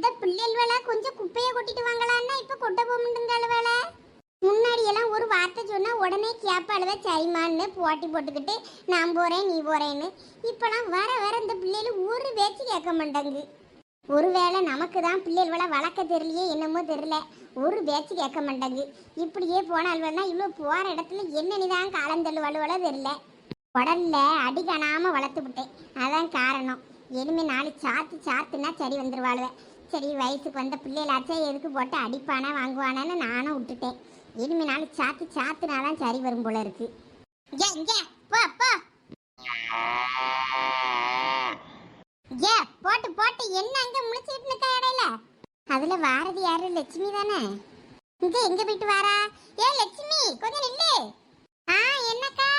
இந்த பிள்ளைகள் கொஞ்சம் குப்பையை கொட்டிட்டு வாங்கலான்னா இப்ப கொட்ட போமுண்டுங்கால வேலை? முன்னாடி எல்லாம் ஒரு வார்த்தை சொன்னா உடனே கேப்பாளுவ சரிமான்னு போட்டி போட்டுக்கிட்டு நான் போறேன் நீ போறேன்னு. இப்பெல்லாம் வர வர இந்த பிள்ளைகள் ஒரு பேச்சு கேட்க மாட்டாங்க. ஒருவேளை நமக்கு தான் பிள்ளைகளை வளர்க்க தெரியலையே என்னமோ தெரியல. ஒரு பேச்சு கேட்க மாட்டாங்க. இப்படியே போனால்வனா இவ்வளோ போகிற இடத்துல என்ன தான் காலம் தெரியல. உடல்ல அடி காணாம வளர்த்து விட்டேன் அதான் காரணம். இனிமேல் நாலு சாத்து சாத்துனா சரி வந்துருவாளுவ. சரி வயசுக்கு வந்த பிள்ளைகளாச்சே எதுக்கு போட்டு அடிப்பானா வாங்குவானான்னு நானும் விட்டுட்டேன். இனிமே நாள் சாத்து சாத்துனாதான் சரி வரும் போல இருக்கு. இங்க, இங்க, போ, போ. ஏ போட்டு போட்டு என்ன அங்க முழிச்சுக்கிட்டு நிக்க இடையில? அதுல வாரது யாரு? லட்சுமி தானே? இங்க எங்க போயிட்டு வாரா? ஏ லட்சுமி கொஞ்சம் நில்லு. ஆ என்னக்கா?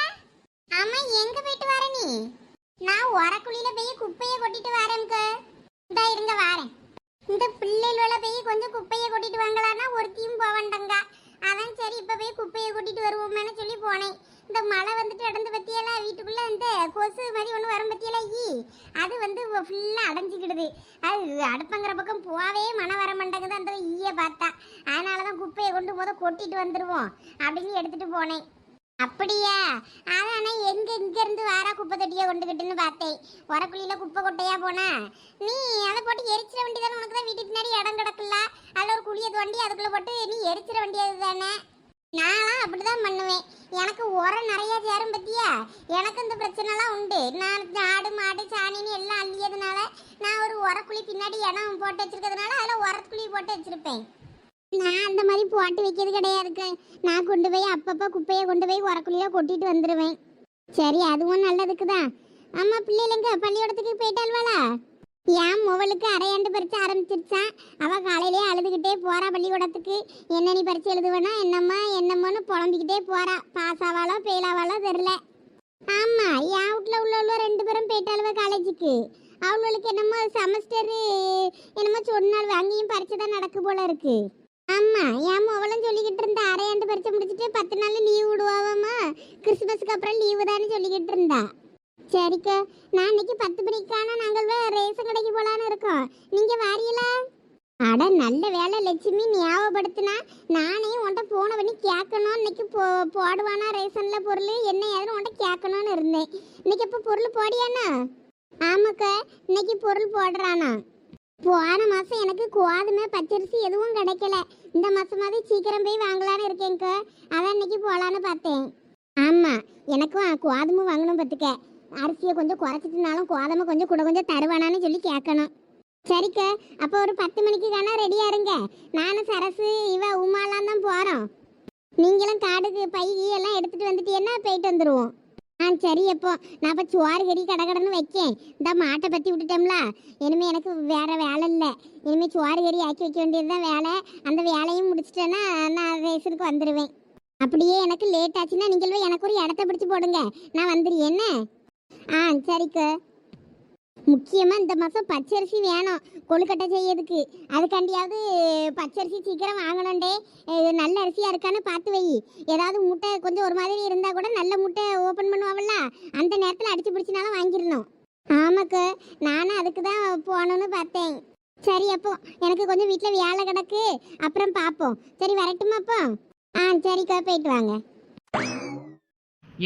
ஆமா எங்க போயிட்டு வர நீ? நான் உரக்குழியில போய் குப்பையை கொட்டிட்டு வரேன்க்கு. இந்தா இருங்க வாரேன். இந்த பிள்ளைகளோட போய் கொஞ்சம் குப்பையை கொட்டிட்டு வாங்கலான்னா ஒருத்தியும் போவண்டங்க அதான் சரி இப்ப போய் குப்பையை கொட்டிட்டு வருவோமேனு சொல்லி போனேன். இந்த மழை வந்துட்டு இடந்து பத்தியெல்லாம் வீட்டுக்குள்ள இந்த கொசு மாதிரி ஒன்று வரும் பத்தியெல்லாம் ஈ அது வந்து ஃபுல்லாக அடைஞ்சிக்கிடுது. அது அடுப்பங்கிற பக்கம் போவே மனம் வர மாட்டேங்குது அந்த ஈயை பார்த்தா. அதனால தான் குப்பையை கொண்டு முத கொட்டிட்டு வந்துடுவோம் அப்படின்னு எடுத்துட்டு போனேன். அப்படியா? அதானே எங்க இங்க இருந்து வாரா குப்பை தொட்டியை கொண்டுகிட்டுன்னு பார்த்தேன். உரக்குழியில குப்பை கொட்டையா போனா? நீ அதை போட்டு எரிச்சிட தானே உனக்கு தான் வீட்டுக்கு பின்னாடி இடம் கிடக்குல்ல. அதில் ஒரு குழியை தோண்டி அதுக்குள்ள போட்டு நீ எரிச்சிட வேண்டியது தானே நான்லாம் அப்படிதான் பண்ணுவேன். எனக்கு உரம் நிறைய சேரும் பத்தியா? எனக்கு இந்த பிரச்சனைலாம் உண்டு. நான் ஆடு மாடு சாணின்னு எல்லாம் அள்ளியதுனால நான் ஒரு உரக்குழி பின்னாடி இடம் போட்டு வச்சிருக்கிறதுனால அதில் உரக்குழி போட்டு வச்சிருப்பேன். நான் அந்த மாதிரி போட்டு வைக்கிறது கிடையாது. நான் கொண்டு போய் அப்பப்போ குப்பையை கொண்டு போய் உரக்குழியில கொட்டிட்டு வந்துடுவேன் சரி அதுவும் நல்லதுக்கு தான் அம்மா பிள்ளைங்க பள்ளிக்கூடத்துக்கு போயிட்டாள்வாளா? என் முவளுக்கு அரையாண்டு பரிச்சு ஆரம்பிச்சிருச்சான் அவ காலையிலே அழுதுகிட்டே போறா பள்ளிக்கூடத்துக்கு. என்ன நீ பரிச்சு எழுதுவனா என்னம்மா என்னம்மான்னு புலம்பிக்கிட்டே போறா. பாஸ் ஆவாளோ ஃபெயில் ஆவாளோ தெரில ஆமா என் வீட்ல உள்ள ரெண்டு பேரும் போயிட்டாளுவ காலேஜுக்கு. அவளுக்கு என்னமோ செமஸ்டரு என்னமோ சொன்னாள் அங்கேயும் பரிச்சை தான் நடக்கு போல இருக்குது ஆமா என் அவளும் சொல்லிக்கிட்டு இருந்தா. அரையாண்டு பரிச்சை முடிச்சுட்டு பத்து நாள் லீவ் விடுவாவாமா கிறிஸ்துமஸ்க்கு அப்புறம் லீவு தானே சொல்லிக்கிட்டு இருந்தா. சரிக்கா நான் இன்னைக்கு பத்து மணிக்கான நாங்கள் ரேஷன் கடைக்கு போலான்னு இருக்கோம். நீங்க வாரியலா அட நல்ல வேலை லட்சுமி ஞாபகப்படுத்தினா. நானே உன்கிட்ட போன பண்ணி கேட்கணும். இன்னைக்கு போ போடுவானா ரேஷனில் பொருள்? என்ன ஏதுன்னு உன்ட்ட கேட்கணும்னு இருந்தேன். இன்னைக்கு இப்போ பொருள் போடியானா ஆமாக்கா இன்னைக்கு பொருள் போடுறானா. போன மாதம் எனக்கு கோதுமை பச்சரிசி எதுவும் கிடைக்கல. இந்த மாதமாவது சீக்கிரம் போய் வாங்கலான்னு இருக்கேங்க்கா அதான் இன்னைக்கு போகலான்னு பார்த்தேன். ஆமாம் எனக்கும் கோதுமை வாங்கணும் பார்த்துக்க. அரிசியை கொஞ்சம் குறைச்சிட்டுனாலும் கோதுமை கொஞ்சம் கூட கொஞ்சம் தருவானான்னு சொல்லி கேட்கணும். சரிக்கா அப்போ ஒரு பத்து மணிக்கு தானே ரெடியாக இருங்க. நானும் சரசு இவ உமாலாம் தான் போகிறோம் நீங்களும் காடுக்கு பை எல்லாம் எடுத்துட்டு வந்துட்டீங்கன்னா போயிட்டு வந்துடுவோம் ஆ சரி அப்போ நான் இப்போ சோறு கறி கடை கடைன்னு வைக்கேன். இந்த மாட்டை பற்றி விட்டுட்டோம்ல. இனிமேல் எனக்கு வேறு வேலை இல்லை. இனிமேல் சோறு கறி ஆக்கி வைக்க வேண்டியதுதான் வேலை. அந்த வேலையும் முடிச்சிட்டேன்னா நான் ரேசனுக்கு வந்துடுவேன் அப்படியே எனக்கு லேட் ஆச்சுன்னா நீங்கள் போய் எனக்கு ஒரு இடத்த பிடிச்சி போடுங்க. நான் வந்துடுறேன் என்ன? ஆ சரிக்கு. முக்கியமாக இந்த மாதம் பச்சரிசி வேணும். கொழுக்கட்டை செய்யறதுக்கு. அதுக்காண்டியாவது பச்சரிசி சீக்கிரம் வாங்கணுண்டே நல்ல அரிசியாக இருக்கான்னு பார்த்து வை. ஏதாவது முட்டை கொஞ்சம் ஒரு மாதிரி இருந்தால் கூட நல்ல முட்டை ஓப்பன் பண்ணுவாங்கல்ல அந்த நேரத்தில் அடிச்சு பிடிச்சினாலும் வாங்கிடணும். ஆமாக்கு நானும் அதுக்கு தான் போகணும்னு பார்த்தேன். சரி அப்போ எனக்கு கொஞ்சம் வீட்டில் வேலை கிடக்கு. அப்புறம் பார்ப்போம். சரி வரட்டுமா அப்போ? ஆ சரிக்கா போயிட்டு வாங்க.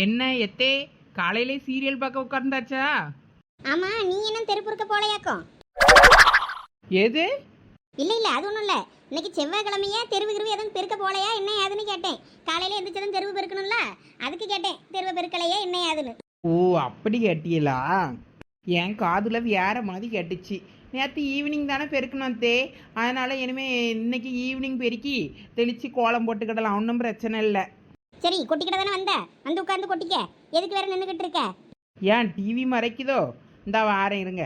என்ன எத்தே? காலையிலே சீரியல் பார்க்க உட்கார்ந்தாச்சா? ஆமாம் நீ என்ன தெருப்புறுக்க போலையாக்கும் எது? இல்ல இல்ல அது ஒண்ணும் இல்ல. இன்னைக்கு செவ்வாய்க்கிழமையா தெருவு கிருவு எதுவும் பெருக்க போலையா? என்ன ஏதுன்னு கேட்டேன். காலையில எந்திரிச்சதும் தெருவு பெருக்கணும்ல? அதுக்கு கேட்டேன். தெருவு பெருக்கலையா என்ன ஏதுன்னு. ஓ அப்படி கேட்டியலா என் காதுல வேற மாதிரி கேட்டுச்சு. நேற்று ஈவினிங் தானே பெருக்கணும் தே அதனால இனிமே இன்னைக்கு ஈவினிங் பெருக்கி தெளிச்சு கோலம் போட்டுக்கிடலாம். ஒன்றும் பிரச்சனை இல்லை. சரி கொட்டிக்கிட்ட தானே வந்த? வந்து உட்கார்ந்து கொட்டிக்க. எதுக்கு வேற நின்றுகிட்டு இருக்க? ஏன் டிவி மறைக்குதோ? இந்தா வாரேன் இருங்க.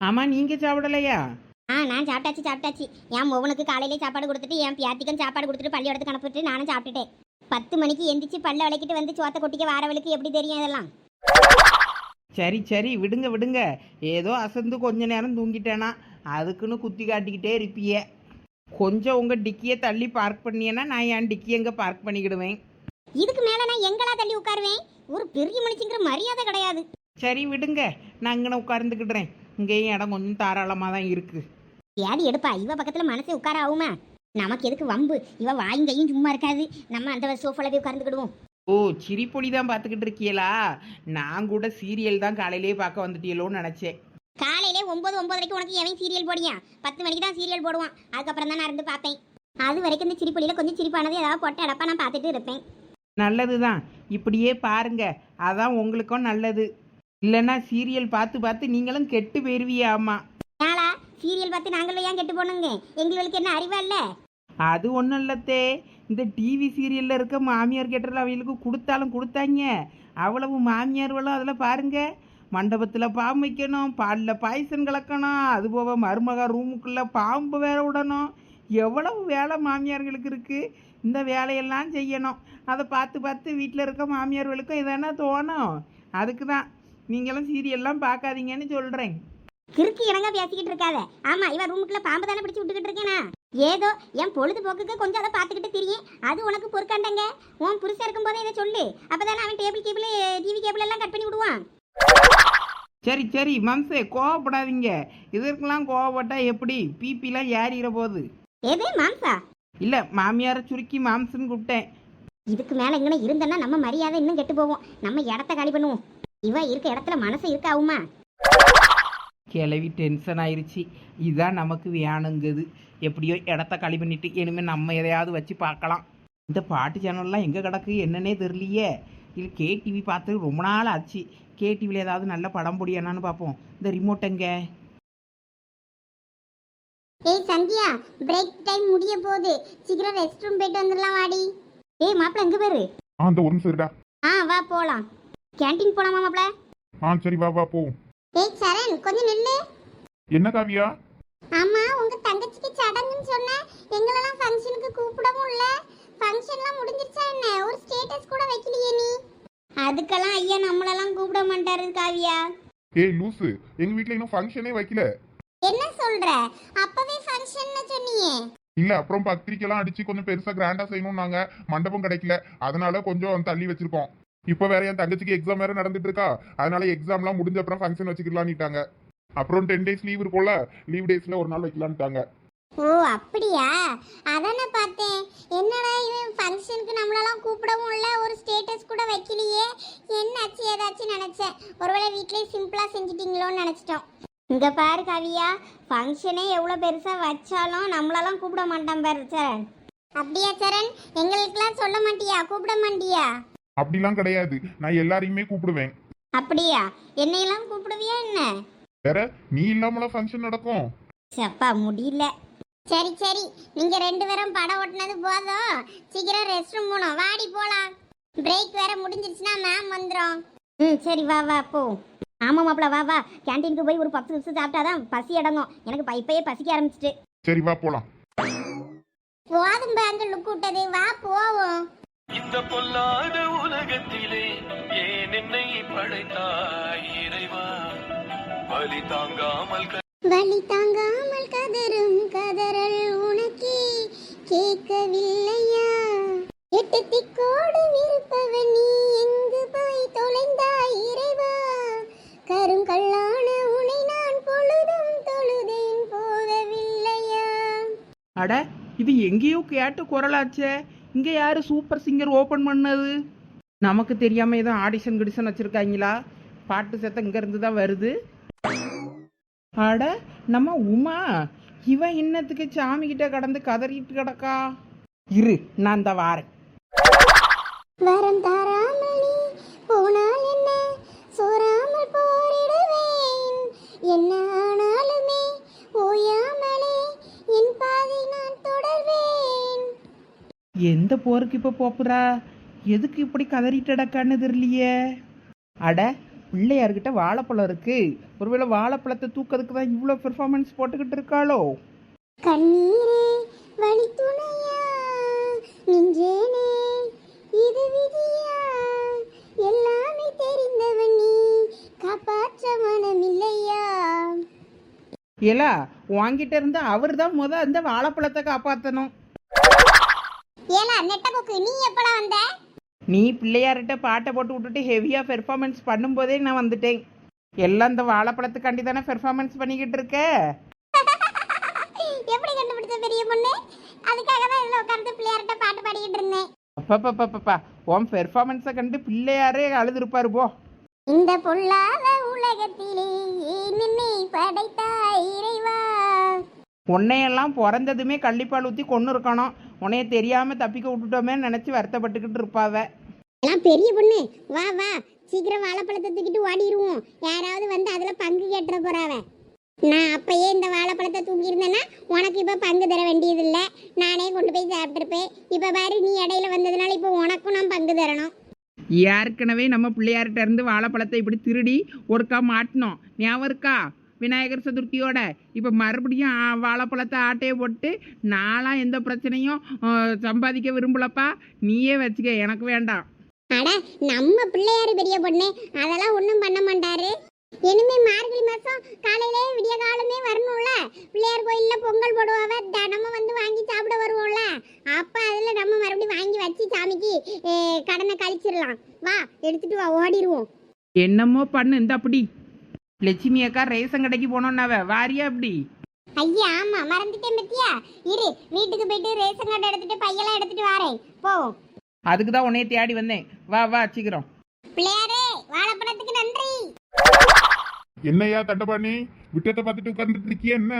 ஆமாம் நீங்கள் சாப்பிடலையா? ஆ நான் சாப்பிட்டாச்சு சாப்பிட்டாச்சு. என் மொவனுக்கு காலையிலே சாப்பாடு கொடுத்துட்டு என் பியாத்திக்கும் சாப்பாடு கொடுத்துட்டு பள்ளியோடத்துக்கு அனுப்பிட்டு நானும் சாப்பிட்டுட்டேன். பத்து மணிக்கு எந்திரிச்சு பல்ல விளக்கிட்டு வந்து சோத்த கொட்டிக்க வாரவளுக்கு எப்படி தெரியும் இதெல்லாம்? சரி சரி விடுங்க விடுங்க. ஏதோ அசந்து கொஞ்ச நேரம் தூங்கிட்டேனா? அதுக்குன்னு குத்தி காட்டிக்கிட்டே இருப்பியே. கொஞ்சம் உங்கள் டிக்கியை தள்ளி பார்க் பண்ணியேன்னா நான் என் டிக்கி எங்கே பார்க் பண்ணிக்கிடுவேன். இதுக்கு மேல நான் எங்களா தள்ளி உட்காருவேன்? ஒரு பெரிய மனுஷங்கிற மரியாதை கிடையாது. சரி விடுங்க. நான் இங்கே உட்கார்ந்துக்கிடுறேன் இங்கேயும் இடம் கொஞ்சம் தாராளமாக தான் இருக்குது ஏது எடுப்பா. இவ பக்கத்துல மனசே உட்கார ஆகுமா? நமக்கு எதுக்கு வம்பு? இவ வாயும் கையும் சும்மா இருக்காது. நம்ம அந்த சோஃபால போய் உட்கார்ந்துக்கிடுவோம் ஓ சிரிப்பொலி தான் பார்த்துக்கிட்டு இருக்கீங்களா நான் கூட சீரியல் தான் காலையிலேயே பார்க்க வந்துட்டீங்களோன்னு நினச்சேன். காலையிலே ஒன்பது ஒன்பதரைக்கு உனக்கு எவன் சீரியல் போடியான் பத்து மணிக்கு தான் சீரியல் போடுவான். அதுக்கப்புறம் தான் நான் இருந்து பார்ப்பேன். அது வரைக்கும் இந்த சிரிப்பொலியில கொஞ்சம் சிரிப்பானது ஏதாவது போட்டு அடப்பா நான் பார்த்துட்டு இருப்பேன். நல்லது தான் இப்படியே பாருங்க. அதான் உங்களுக்கும் நல்லது. இல்லைன்னா சீரியல் பார்த்து பார்த்து நீங்களும் கெட்டு போயிருவியாமா ஏளா சீரியல் பார்த்து நாங்களும் ஏன் கெட்டு போனோங்க எங்களுக்கு என்ன அறிவா இல்ல? அது ஒன்றும் இல்லத்தே இந்த டிவி சீரியலில் இருக்க மாமியார் கேட்டரில் அவங்களுக்கு கொடுத்தாலும் கொடுத்தாங்க. அவ்வளவு மாமியார்களும் அதில் பாருங்க. மண்டபத்தில் பாம்பு வைக்கணும் பாலில் பாய்சன் கலக்கணும் அது போக மருமக ரூமுக்குள்ளே பாம்பு வேற விடணும் எவ்வளவு வேலை மாமியார்களுக்கு இருக்குது இந்த வேலையெல்லாம் செய்யணும். அதை பார்த்து பார்த்து வீட்டில் இருக்க மாமியார்களுக்கும் இதானே தோணும். அதுக்கு தான். நீங்களும் சீரியல்லாம் பார்க்காதீங்கன்னு சொல்கிறேன் கிறுக்கு இணங்க பேசிக்கிட்டு இருக்காத. ஆமா இவன் ரூமுக்குள்ள பாம்பு தானே பிடிச்சு விட்டுக்கிட்டு இருக்கேனா? ஏதோ என் பொழுதுபோக்குக்கு கொஞ்சம் அதை பார்த்துக்கிட்டு திரியும். அது உனக்கு பொறுக்காண்டங்க உன் புருஷன் இருக்கும் போதே இதை சொல்லு. அப்பதானே அவன் டேபிள் கேபிள் டிவி கேபிள் எல்லாம் கட் பண்ணி விடுவான். சரி சரி மம்சே கோவப்படாதீங்க. இதற்கெல்லாம் கோவப்பட்டா எப்படி? பிபிலாம் ஏறிற போகுது. எது மாம்சா? இல்லை மாமியாரை சுருக்கி மாம்சன்னு கூப்பிட்டேன். இதுக்கு மேல எங்கன இருந்தேன்னா நம்ம மரியாதை இன்னும் கெட்டு போவோம் நம்ம இடத்த காலி பண்ணுவோம். இவ இருக்க இடத்துல மனசு இருக்காவுமா? கிளவி டென்ஷன் ஆயிருச்சு. இதுதான் நமக்கு வேணுங்குது. எப்படியோ இடத்த களி பண்ணிட்டு இனிமேல் நம்ம எதையாவது வச்சு பார்க்கலாம். இந்த பாட்டு சேனல்லாம் எங்கே கிடக்கு என்னன்னே தெரியலையே. இது கேடிவி பார்த்து ரொம்ப நாள் ஆச்சு. கேடிவியில் ஏதாவது நல்ல படம் பொடியானான்னு பார்ப்போம். இந்த ரிமோட் எங்க? ஏய் சந்தியா பிரேக் டைம் முடிய போகுது. சீக்கிரம் ரெஸ்ட் ரூம் போயிட்டு வந்துடலாம் வாடி. ஏய் மாப்பிள்ள எங்க பேரு? ஆ இந்த ஒரு நிமிஷம் இருடா ஆ வா போலாம். கேண்டீன் போலாமா மாப்பிள்ள ஆ சரி வா வா போவோம் ஏய் சரண் கொஞ்சம் நில்லு. என்ன காவியா? ஆமா உங்க தங்கச்சிக்கு சடங்குன்னு சொன்ன. எங்களெல்லாம் ஃபங்க்ஷனுக்கு கூப்பிடவும் இல்ல. ஃபங்க்ஷன்லாம் முடிஞ்சிருச்சா என்ன? ஒரு ஸ்டேட்டஸ் கூட வைக்கலையே நீ. அதுக்கெல்லாம் ஐயா நம்மளெல்லாம் கூப்பிட மாட்டாரு காவியா. ஏய் லூசு. எங்க வீட்ல இன்னும் ஃபங்க்ஷனே வைக்கல. என்ன சொல்ற? அப்பவே ஃபங்க்ஷன்னு சொன்னியே. இல்ல அப்புறம் பத்திரிக்கைலாம் அடிச்சு கொஞ்சம் பெருசா கிராண்டா செய்யணும் நாங்க மண்டபம் கிடைக்கல. அதனால கொஞ்சம் தள்ளி வச்சிருக்கோம். இப்போ வேற என் தங்கச்சிக்கு எக்ஸாம் வேற நடந்துட்டு இருக்கா? அதனால எக்ஸாம்லாம் முடிஞ்ச அப்புறம் ஃபங்க்ஷன் வச்சுக்கலான்னுட்டாங்க அப்புறம் டென் டேஸ் லீவ் இருக்கும்ல லீவ் டேஸ்ல ஒரு நாள் வைக்கலான்ட்டாங்க ஓ அப்படியா? அதானே பார்த்தேன். என்னடா இவன் ஃபங்க்ஷனுக்கு நம்மளெல்லாம் கூப்பிடவும் இல்லை ஒரு ஸ்டேட்டஸ் கூட வைக்கலையே. என்னாச்சு ஏதாச்சும் நினச்சேன் ஒருவேளை வீட்லயே சிம்பிளாக செஞ்சிட்டீங்களோன்னு நினச்சிட்டோம். இங்கே பாரு கவியா ஃபங்க்ஷனே எவ்வளோ பெருசாக வச்சாலும் நம்மளெல்லாம் கூப்பிட மாட்டான் பாரு சரண். அப்படியா சரண்? எங்களுக்கெல்லாம் சொல்ல மாட்டியா? கூப்பிட மாட்டியா? அப்படிலாம் கிடையாது. நான் எல்லாரையுமே கூப்பிடுவேன். அப்படியா? என்னையெல்லாம் கூப்பிடுவியா என்ன? வேற நீ இல்லாமல ஃபங்க்ஷன் நடக்கும். சப்பா முடியல. சரி சரி. நீங்க ரெண்டு பேரும் படம் ஓட்டுனது போதும். சீக்கிரம் ரெஸ்ட் ரூம் போனோம் வாடி போலாம். பிரேக் வேற முடிஞ்சிருச்சுன்னா மேம் வந்துடும் ம் சரி வா வா போ. ஆமா மாப்பிள வா வா. கேண்டீனுக்கு போய் ஒரு பத்து நிமிஷம் சாப்பிட்டாதான் பசி அடங்கும். எனக்கு ப- இப்பயே பசிக்க ஆரம்பிச்சிட்டு. சரி வா போலாம். போதும் பேங்க் லுக் விட்டது. வா போவோம். இந்த பொல்லாத உலகத்திலே ஏன் என்னை படைத்தாய் இறைவா? பலி தாங்காமல் வலி தாங்காமல் கதரும் கதறல் உனக்கே கேட்கவில்லையா? எட்டு திக்கோடு இருப்பவன் நீ எங்கு போய் தொலைந்தாய் இறைவா? கருங்கல்லான உனை நான் பொழுதும் தொழுதேன் போதவில்லையா அட இது எங்கேயோ கேட்ட குரலாச்சே. இங்கே யார் சூப்பர் சிங்கர் ஓப்பன் பண்ணது? நமக்கு தெரியாமல் ஏதோ ஆடிஷன் கிடிஷன் வச்சுருக்காங்களா? பாட்டு சத்தம் இங்கேருந்து தான் வருது. அட நம்ம உமா இவன் இன்னத்துக்கு சாமி கிட்ட கடந்து கதறிட்டு கிடக்கா? இரு நான் தான் வாரேன். வரம் தாராமல் எந்த போருக்கு இப்போ போப்புறா? எதுக்கு இப்படி கதறிட்டு கிடக்கான்னு தெரியலையே? அட பிள்ளையார்கிட்ட வாழைப்பழம் இருக்கு. ஒருவேளை வாழைப்பழத்தை தூக்கிறதுக்கு தான் இவ்வளோ பெர்ஃபார்மன்ஸ் போட்டுக்கிட்டு இருக்காளோ? கண்ணீரே வழி துணையா? நெஞ்சேனே இது விதியா? எல்லாமே தெரிந்தவன் நீ காப்பாற்ற மனமில்லையா? ஏலா வாங்கிட்ட இருந்து அவர் தான் முத அந்த வாழைப்பழத்தை காப்பாற்றணும் ஏலா நெட்டபோக்கு நீ எப்படா வந்த? நீ பிள்ளையார்கிட்ட பாட்டை போட்டு விட்டுட்டு ஹெவியாக பெர்ஃபார்மன்ஸ் பண்ணும்போதே நான் வந்துட்டேன். எல்லாம் இந்த வாழைப்பழத்துக்காண்டி தானே பெர்ஃபார்மன்ஸ் பண்ணிக்கிட்டு இருக்க? எப்படி கண்டுபிடிச்ச பெரிய பொண்ணு? அதுக்காக தான் இதுல உட்கார்ந்து பிள்ளையார்கிட்ட பாட்டு பாடிக்கிட்டு இருந்தேன். அப்பப்பப்பப்பா உன் பெர்ஃபார்மன்ஸை கண்டு பிள்ளையாரே அழுதுருப்பாரு போ. இந்த பொல்லாத உலகத்திலே நின்னை படைத்தாய் இறைவா. உன்னையெல்லாம் பிறந்ததுமே கள்ளிப்பால் ஊற்றி கொண்டு இருக்கணும் உன்னைய தெரியாமல் தப்பிக்க விட்டுட்டோமேன்னு நினச்சி வருத்தப்பட்டுக்கிட்டு இருப்பாவ. எல்லாம் பெரிய பொண்ணு. வா வா. சீக்கிரம் வாழைப்பழத்தை தூக்கிட்டு ஓடிடுவோம் யாராவது வந்து அதுல பங்கு கேட்டுற போறாவ. நான் அப்பயே இந்த வாழைப்பழத்தை தூக்கி இருந்தேன்னா உனக்கு இப்ப பங்கு தர வேண்டியதில்ல. நானே கொண்டு போய் சாப்பிட்டுருப்பேன். இப்ப பாரு நீ இடையில வந்ததுனால இப்போ உனக்கும் நான் பங்கு தரணும். ஏற்கனவே நம்ம பிள்ளையார்கிட்ட இருந்து வாழைப்பழத்தை இப்படி திருடி ஒருக்கா மாட்டினோம். ஞாபகம் இருக்கா? விநாயகர் சதுர்த்தியோட இப்போ மறுபடியும் வாழைப்பழத்தை ஆட்டையை போட்டு நான்லாம் எந்த பிரச்சனையும் சம்பாதிக்க விரும்பலப்பா? நீயே வச்சுக்க எனக்கு வேண்டாம். அட நம்ம பிள்ளையாரு பெரிய பொண்ணு. அதெல்லாம் ஒன்றும் பண்ண மாட்டாரு. இனிமே மார்கழி மாசம் காலையிலே விடிய காலமே வரணும்ல. பிள்ளையார் கோயில்ல பொங்கல் போடுவாவ தினமும் வந்து வாங்கி சாப்பிட வருவோம்ல. அப்ப அதுல நம்ம மறுபடியும் வாங்கி வச்சு சாமிக்கு கடனை கழிச்சிடலாம். வா எடுத்துட்டு வா ஓடிடுவோம் என்னமோ பண்ணு இந்த அப்படி லட்சுமி அக்கா ரேஷன் கடைக்கு போனோன்னாவ? வாரியா அப்படி ஐயா ஆமா. மறந்துட்டேன் பத்தியா? இரு வீட்டுக்கு போயிட்டு ரேஷன் கார்டு எடுத்துட்டு பையெல்லாம் எடுத்துட்டு வரேன். போவோம் அதுக்கு தான் உன்னைய தேடி வந்தேன். வா வா சீக்கிரம். பிள்ளையாரே வாழைப்பழத்துக்கு நன்றி. என்னையா தண்டபாணி விட்டத்தை பார்த்துட்டு உட்கார்ந்துட்டு இருக்கியா என்ன?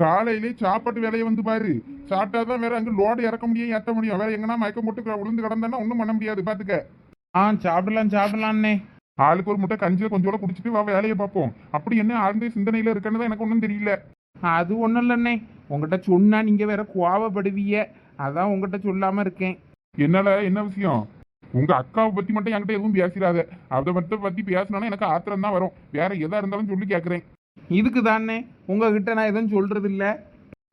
காலையிலே சாப்பாட்டு வேலையை வந்து பாரு. சாப்பிட்டாதான் வேற அங்க லோடு இறக்க முடியும் ஏத்த முடியும். வேற எங்கன்னா மயக்கம் போட்டு விழுந்து கிடந்தானா ஒன்றும் பண்ண முடியாது பாத்துக்க. ஆ சாப்பிடலாம் சாப்பிடலான்னே ஆளுக்கு ஒரு முட்டை கஞ்சியை கொஞ்சோட குடிச்சிட்டு வா வேலையை பார்ப்போம். அப்படி என்ன ஆழ்ந்த சிந்தனையில இருக்கன்னு தான் எனக்கு ஒன்றும் தெரியல. அது ஒன்றும் இல்லைண்ணே. உங்கள்கிட்ட சொன்னா நீங்கள் வேற கோவப்படுவீங்க. அதான் உங்கள்கிட்ட சொல்லாமல் இருக்கேன். என்னால என்ன விஷயம்? உங்க அக்காவை பத்தி மட்டும் என்கிட்ட எதுவும் பேசிடாத. அதை மட்டும் பத்தி பேசினாலும் எனக்கு ஆத்திரம் தான் வரும். வேற எதா இருந்தாலும் சொல்லி கேட்கறேன் இதுக்கு தானே உங்ககிட்ட நான் எதுவும் சொல்றது இல்ல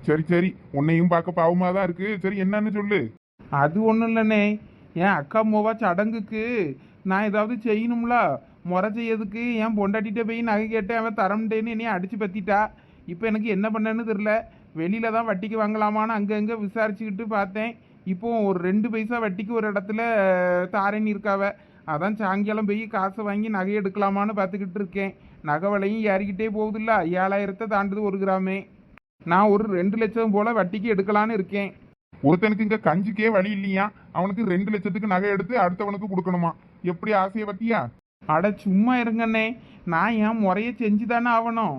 சரி சரி. உன்னையும் பார்க்க பாவமா தான் இருக்கு. சரி என்னன்னு சொல்லு. அது ஒன்றும் இல்லைண்ணே. என் அக்கா மோவா சடங்குக்கு நான் ஏதாவது செய்யணும்ல? முறை செய்யறதுக்கு என் பொண்டாட்டிகிட்ட போய் நகை கேட்டேன் அவன் தரமுட்டேன்னு என்னைய அடிச்சு பற்றிட்டா இப்போ எனக்கு என்ன பண்ணேன்னு தெரில வெளியில தான் வட்டிக்கு வாங்கலாமான்னு அங்கங்கே விசாரிச்சுக்கிட்டு பார்த்தேன். இப்போ ஒரு ரெண்டு பைசா வட்டிக்கு ஒரு இடத்துல தாரேன்னு இருக்காவ. அதான் சாயங்காலம் போய் காசை வாங்கி நகை எடுக்கலாமான்னு பார்த்துக்கிட்டு இருக்கேன். நகை விலையும் ஏறிக்கிட்டே போகுதுல்ல. ஏழாயிரத்தை தாண்டுது ஒரு கிராமே. நான் ஒரு ரெண்டு லட்சம் போல் வட்டிக்கு எடுக்கலான்னு இருக்கேன். ஒருத்தனுக்கு இங்க கஞ்சிக்கே வழி இல்லையா? அவனுக்கு ரெண்டு லட்சத்துக்கு நகை எடுத்து அடுத்தவனுக்கு கொடுக்கணுமா? எப்படி ஆசையை பத்தியா? அட சும்மா இருங்கண்ணே. நான் என் முறையை செஞ்சு தானே ஆகணும்.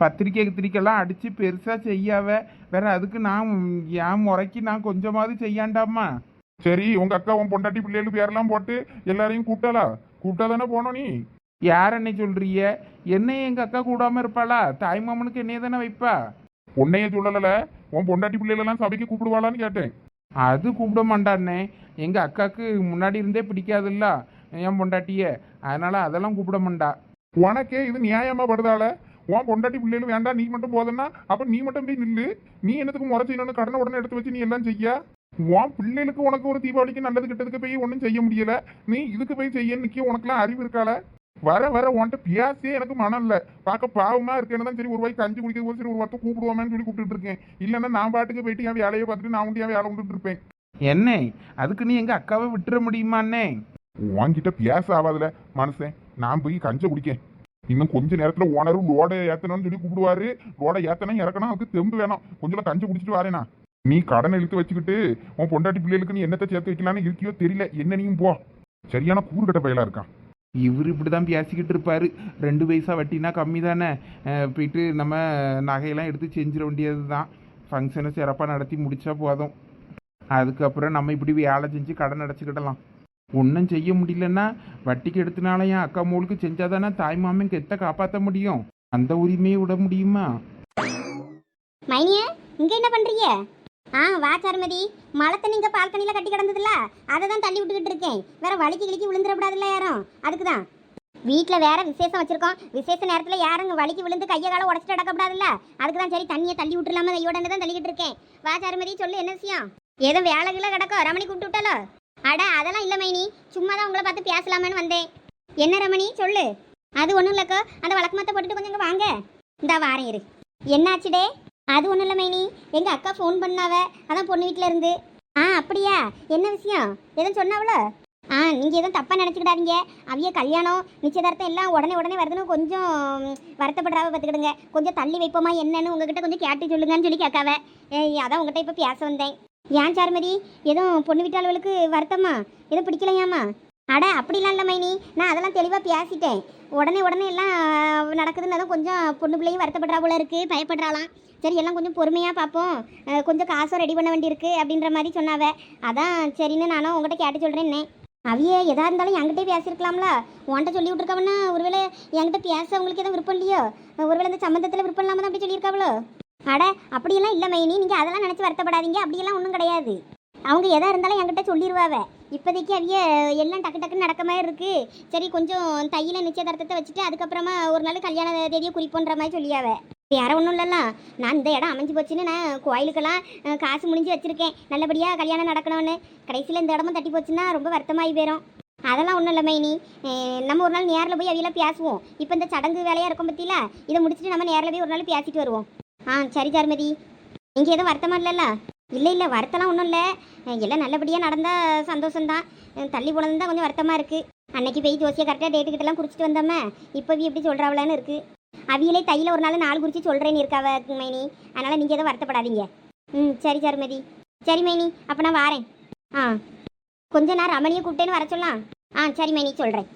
பத்திரிக்கை கித்திரிக்கைலாம் அடித்து பெருசாக செய்யாவ வேற அதுக்கு நான் என் முறைக்கு நான் கொஞ்சமாவது செய்யாண்டாமா சரி உங்க அக்கா உன் பொண்டாட்டி பிள்ளைகள் பேரெல்லாம் போட்டு எல்லாரையும் கூப்பிட்டாளா? கூப்பிட்டா தானே போனோம் நீ? யார் என்னை சொல்றிய என்னைய எங்கள் அக்கா கூடாமல் இருப்பாளா? தாய் மாமனுக்கு என்னைய தானே வைப்பா? உன்னைய சொல்லல உன் பொண்டாட்டி பிள்ளைகளெல்லாம் சபைக்கு கூப்பிடுவாளான்னு கேட்டேன். அது கூப்பிட மாட்டானே. எங்கள் அக்காவுக்கு முன்னாடி இருந்தே பிடிக்காதுல்ல என் பொண்டாட்டிய. அதனால அதெல்லாம் கூப்பிட மாட்டா. உனக்கே இது நியாயமா படுதால உன் பொண்டாட்டி பிள்ளைகள் வேண்டாம் நீ மட்டும் போதன்னா அப்ப நீ மட்டும் போய் நில்லு. நீ என்னத்துக்கு முறை செய்யணும்னு கடனை உடனே எடுத்து வச்சு நீ எல்லாம் செய்ய? உன் பிள்ளைகளுக்கு உனக்கு ஒரு தீபாவளிக்கு நல்லது கெட்டதுக்கு போய் ஒன்றும் செய்ய முடியல. நீ இதுக்கு போய் செய்ய நிக்க உனக்குலாம் அறிவு இருக்கால வர வர உன்கிட்ட பியாசே எனக்கு மனம் இல்ல. பார்க்க பாவமா இருக்கேன்னு தான் சரி ஒரு வாய்க்கு கஞ்சி குடிக்கிறது போது சரி ஒரு வார்த்தை கூப்பிடுவோமேன்னு சொல்லி கூப்பிட்டு இருக்கேன். இல்லைன்னா நான் பாட்டுக்கு போயிட்டு என் வேலையை பார்த்துட்டு நான் உண்டு என் வேலை விட்டுட்டு இருப்பேன். என்ன அதுக்கு நீ எங்கள் அக்காவை விட்டுற முடியுமாண்ணே உன்கிட்ட பேச ஆகாதுல மனுஷன். நான் போய் கஞ்ச குடிக்கேன். இன்னும் கொஞ்ச நேரத்துல ஓனரும் லோட ஏத்தணும்னு சொல்லி கூப்பிடுவாரு. லோட ஏத்தணும் இறக்கணும் அதுக்கு தெம்பு வேணும். கொஞ்சம் கஞ்ச குடிச்சிட்டு வரேனா நீ கடன் இழுத்து வச்சுக்கிட்டு உன் பொண்டாட்டி பிள்ளைகளுக்கு நீ என்னத்தை சேர்த்து வைக்கலான்னு இருக்கியோ தெரியல. என்ன நீயும் போ. சரியான கூறுகட்ட பயலா இருக்கான். இவர் இப்படி தான் பேசிக்கிட்டு இருப்பார். ரெண்டு பைசா வட்டினா கம்மி தானே போயிட்டு நம்ம நகையெல்லாம் எடுத்து செஞ்சிட வேண்டியது தான் ஃபங்க்ஷனை சிறப்பாக நடத்தி முடித்தா போதும். அதுக்கப்புறம் நம்ம இப்படி வேலை செஞ்சு கடன் அடைச்சிக்கிடலாம். ஒன்றும் செய்ய முடியலன்னா வட்டிக்கு எடுத்தனால என் அக்கா மோழுக்கு செஞ்சால் தானே தாய் மாமன் கெத்த காப்பாற்ற முடியும்? அந்த உரிமையை விட முடியுமா? மைனியா இங்கே என்ன பண்ணுறீங்க ஆ வா சர்மதி. மழை தண்ணி இங்க கட்டி கிடந்ததுல? அதை தான் தள்ளி விட்டுக்கிட்டு இருக்கேன். வேற வலிக்கு கிளிக்கு விழுந்துடக்கூடாதுல்ல யாரும்? அதுக்கு தான் வீட்டில் வேற விசேஷம் வச்சிருக்கோம். விசேஷ நேரத்தில் யாரும் வலிக்கு விழுந்து கையை காலை உடச்சிட்டு அடக்கப்படாதுல்ல அதுக்கு தான் சரி தண்ணியை தள்ளி விட்டுலாம கையோட தான் தள்ளிக்கிட்டு இருக்கேன். வா சர்மதி சொல்லு என்ன விஷயம்? ஏதோ வேலை கீழே கிடக்கோ? ரமணி கூப்பிட்டு விட்டாலோ? அட அதெல்லாம் இல்லை மைனி. சும்மா தான் உங்களை பார்த்து பேசலாமேன்னு வந்தேன். என்ன ரமணி? சொல்லு. அது ஒன்றும் இல்லைக்கோ. அந்த வழக்கமத்தை போட்டுட்டு கொஞ்சம் வாங்க. இந்த வாரம் இரு. என்னாச்சுடே அது ஒன்றும் இல்லை மைனி. எங்கள் அக்கா ஃபோன் பண்ணாவ. அதான் பொண்ணு வீட்டில் இருந்து. ஆ அப்படியா? என்ன விஷயம்? எதுவும் சொன்னாவளோ? ஆ நீங்கள் எதுவும் தப்பாக நினச்சிக்கிடாதீங்க. அவிய கல்யாணம் நிச்சயதார்த்தம் எல்லாம் உடனே உடனே வருதுன்னு கொஞ்சம் வருத்தப்படுறாவ பார்த்துக்கிடுங்க கொஞ்சம் தள்ளி வைப்போமா என்னன்னு உங்ககிட்ட கொஞ்சம் கேட்டு சொல்லுங்கன்னு சொல்லி கேட்காவ அதான் உங்ககிட்ட இப்போ பேச வந்தேன். ஏன் சாருமதி? எதுவும் பொண்ணு வீட்டாளர்களுக்கு வருத்தமா? எதுவும் பிடிக்கலையாமா? அட அப்படிலாம் இல்லை மைனி. நான் அதெல்லாம் தெளிவாக பேசிட்டேன். உடனே உடனே எல்லாம் நடக்குதுன்னு அதுவும் கொஞ்சம் பொண்ணு பிள்ளையும் வருத்தப்படுறா போல இருக்குது பயப்படுறாளாம். சரி எல்லாம் கொஞ்சம் பொறுமையாக பார்ப்போம். கொஞ்சம் காசும் ரெடி பண்ண வேண்டியிருக்கு அப்படின்ற மாதிரி சொன்னாவ. அதான் சரின்னு நானும் உங்ககிட்ட கேட்டு சொல்கிறேன்னே அவையே எதா இருந்தாலும் என்கிட்டே பேசியிருக்கலாம்ல. உன்கிட்ட சொல்லி விட்ருக்கவனா ஒருவேளை என்கிட்ட பேச அவங்களுக்கு எதுவும் விருப்பம் இல்லையோ? ஒருவேளை இந்த சம்மந்தத்தில் விருப்பம் இல்லாமல் தான் அப்படி சொல்லியிருக்காவளோ? அட அப்படியெல்லாம் இல்லை மைனி. நீங்கள் அதெல்லாம் நினச்சி வருத்தப்படாதீங்க. அப்படியெல்லாம் ஒன்றும் கிடையாது. அவங்க எதா இருந்தாலும் என்கிட்ட சொல்லிடுவாவ இப்போதைக்கு அவைய எல்லாம் டக்கு டக்குன்னு நடக்க மாதிரி இருக்குது சரி கொஞ்சம் தையில நிச்சயதார்த்தத்தை வச்சுட்டு அதுக்கப்புறமா ஒரு நாள் கல்யாண தேதியை குறிப்போன்ற மாதிரி சொல்லியாவ. வேற ஒன்றும் இல்லைல்ல. நான் இந்த இடம் அமைஞ்சு போச்சுன்னு நான் கோயிலுக்கெல்லாம் காசு முடிஞ்சு வச்சுருக்கேன். நல்லபடியாக கல்யாணம் நடக்கணும்னு. கடைசியில் இந்த இடமும் தட்டி போச்சுன்னா ரொம்ப வருத்தமாகி போயிடும் அதெல்லாம் ஒன்றும் இல்லை மைனி. நம்ம ஒரு நாள் நேரில் போய் அவையெல்லாம் பேசுவோம். இப்போ இந்த சடங்கு வேலையாக இருக்கும் பற்றியில இதை முடிச்சுட்டு நம்ம நேரில் போய் ஒரு நாள் பேசிட்டு வருவோம். ஆ சரி சார்மதி இங்கே எதுவும் வருத்தமாக இல்லைல்ல? இல்லை இல்லை வருத்தம்லாம் ஒன்றும் இல்லை. எல்லாம் நல்லபடியாக நடந்தால் சந்தோஷம்தான். தள்ளி போனது தான் கொஞ்சம் வருத்தமாக இருக்குது அன்னைக்கு போய் ஜோசியை கரெக்டாக டேட்டு கிட்டலாம் குடிச்சிட்டு வந்தோமே இப்போ எப்படி சொல்கிறாவலான்னு இருக்குது அவியலே தையில் ஒரு நாள் நாள் குறித்து சொல்கிறேன்னு இருக்காவ மைனி. அதனால் நீங்கள் எதுவும் வருத்தப்படாதீங்க. ம் சரி சருமதி. சரி மைனி அப்போ நான் வாரேன். ஆ. கொஞ்ச நேரம் ரமணியை கூப்பிட்டேன்னு வர சொல்லலாம் ஆ சரி மைனி சொல்கிறேன்